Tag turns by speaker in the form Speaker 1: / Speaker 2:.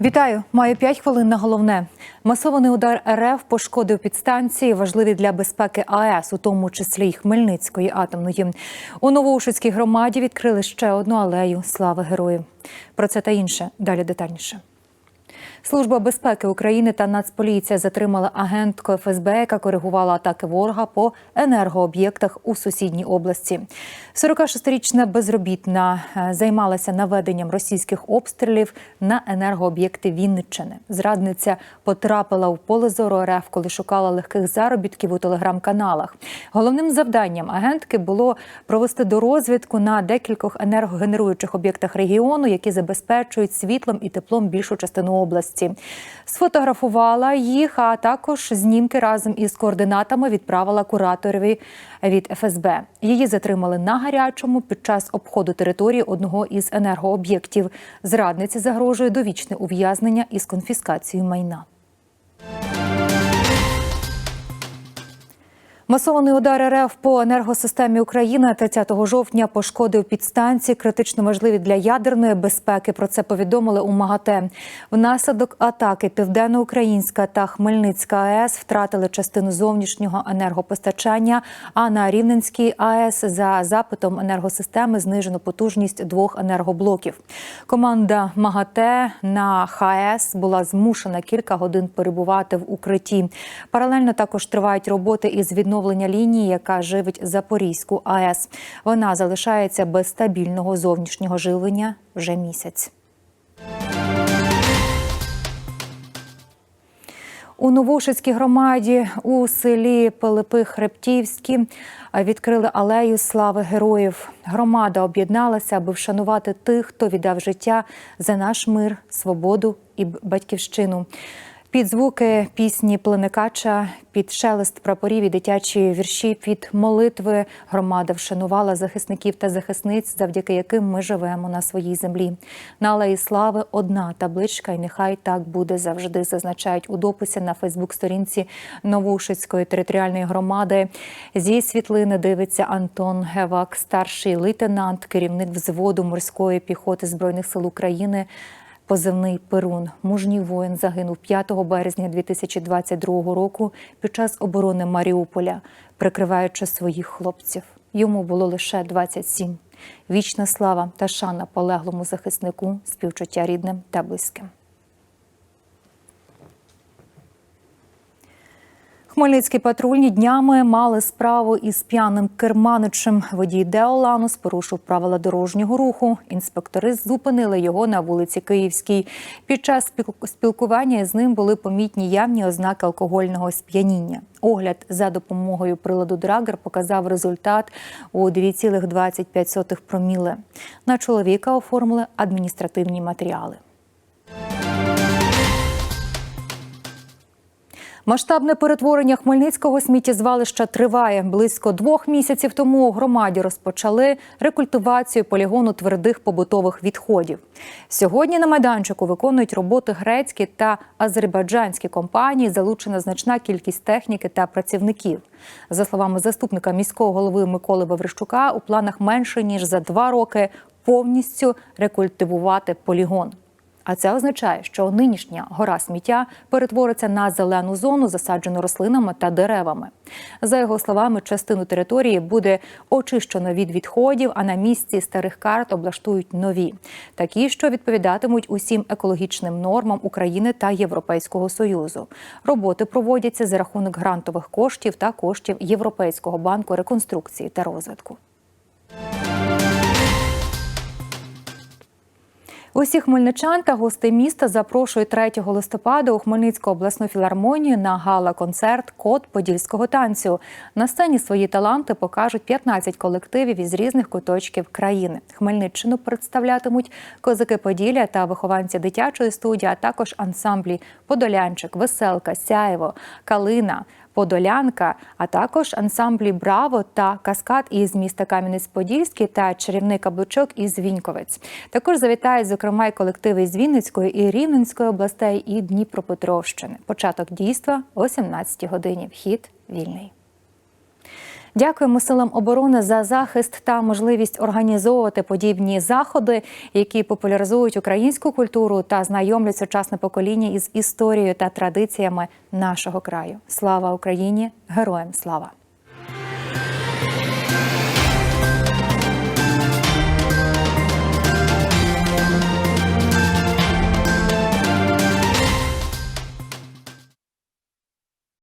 Speaker 1: Вітаю, маю 5 хвилин на головне. Масований удар РФ пошкодив підстанції, важливі для безпеки АЕС, у тому числі й Хмельницької атомної. У Новоушицькій громаді відкрили ще одну алею слави героїв. Про це та інше далі детальніше. Служба безпеки України та Нацполіція затримали агентку ФСБ, яка коригувала атаки ворога по енергооб'єктах у сусідній області. 46-річна безробітна е, займалася наведенням російських обстрілів на енергооб'єкти Вінниччини. Зрадниця потрапила у поле зору РФ, коли шукала легких заробітків у телеграм-каналах. Головним завданням агентки було провести дорозвідку на декількох енергогенеруючих об'єктах регіону, які забезпечують світлом і теплом більшу частину області. Сфотографувала їх, а також знімки разом із координатами відправила кураторові від ФСБ. Її затримали на гарячому під час обходу території одного із енергооб'єктів. Зрадниці загрожує довічне ув'язнення із конфіскацією майна. Масований удар РФ по енергосистемі України 30 жовтня пошкодив підстанції, критично важливі для ядерної безпеки. Про це повідомили у МАГАТЕ. Внаслідок атаки Південноукраїнська та Хмельницька АЕС втратили частину зовнішнього енергопостачання. А на Рівненській АЕС за запитом енергосистеми знижено потужність двох енергоблоків. Команда МАГАТЕ на ХАЕС була змушена кілька годин перебувати в укритті. Паралельно також тривають роботи із відновлення відновлення лінії, яка живить Запорізьку АЕС. Вона залишається без стабільного зовнішнього живлення вже місяць. У Новошицькій громаді у селі Пилипи Хребтівські відкрили алею слави героїв. Громада об'єдналася, аби вшанувати тих, хто віддав життя за наш мир, свободу і батьківщину. Під звуки пісні Пленикача, під шелест прапорів і дитячі вірші, під молитви громада вшанувала захисників та захисниць, завдяки яким ми живемо на своїй землі. На алеї слави одна табличка, і нехай так буде завжди. Зазначають у дописі на Фейсбук-сторінці Новушицької територіальної громади. Зі світлини дивиться Антон Гевак, старший лейтенант, керівник взводу морської піхоти збройних сил України. Позивний Перун, мужній воїн, загинув 5 березня 2022 року під час оборони Маріуполя, прикриваючи своїх хлопців. Йому було лише 27. Вічна слава та шана полеглому захиснику, співчуття рідним та близьким. Хмельницькі патрульні днями мали справу із п'яним керманичем. Водій Деоланус порушив правила дорожнього руху. Інспектори зупинили його на вулиці Київській. Під час спілкування з ним були помітні явні ознаки алкогольного сп'яніння. Огляд за допомогою приладу Драгер показав результат у 2,25 проміле. На чоловіка оформили адміністративні матеріали. Масштабне перетворення Хмельницького сміттєзвалища триває. Близько двох місяців тому у громаді розпочали рекультивацію полігону твердих побутових відходів. Сьогодні на майданчику виконують роботи грецькі та азербайджанські компанії. Залучена значна кількість техніки та працівників. За словами заступника міського голови Миколи Ваврищука, у планах менше ніж за два роки повністю рекультивувати полігон. А це означає, що нинішня гора сміття перетвориться на зелену зону, засаджену рослинами та деревами. За його словами, частину території буде очищено від відходів, а на місці старих карт облаштують нові, такі, що відповідатимуть усім екологічним нормам України та Європейського союзу. Роботи проводяться за рахунок грантових коштів та коштів Європейського банку реконструкції та розвитку. Усіх хмельничан та гостей міста запрошують 3 листопада у Хмельницьку обласну філармонію на гала-концерт Код подільського танцю. На сцені свої таланти покажуть 15 колективів із різних куточків країни. Хмельниччину представлятимуть козаки Поділля та вихованці дитячої студії, а також ансамблі Подолянчик, Веселка, Сяєво, Калина. Подолянка, а також ансамблі Браво та Каскад із міста Кам'янець-Подільський та чарівний каблучок із Віньковець. Також завітають, зокрема, й колективи з Вінницької і Рівненської областей і Дніпропетровщини. Початок дійства о 17 годині. Вхід вільний. Дякуємо силам оборони за захист та можливість організовувати подібні заходи, які популяризують українську культуру та знайомлять сучасне покоління із історією та традиціями нашого краю. Слава Україні! Героям слава!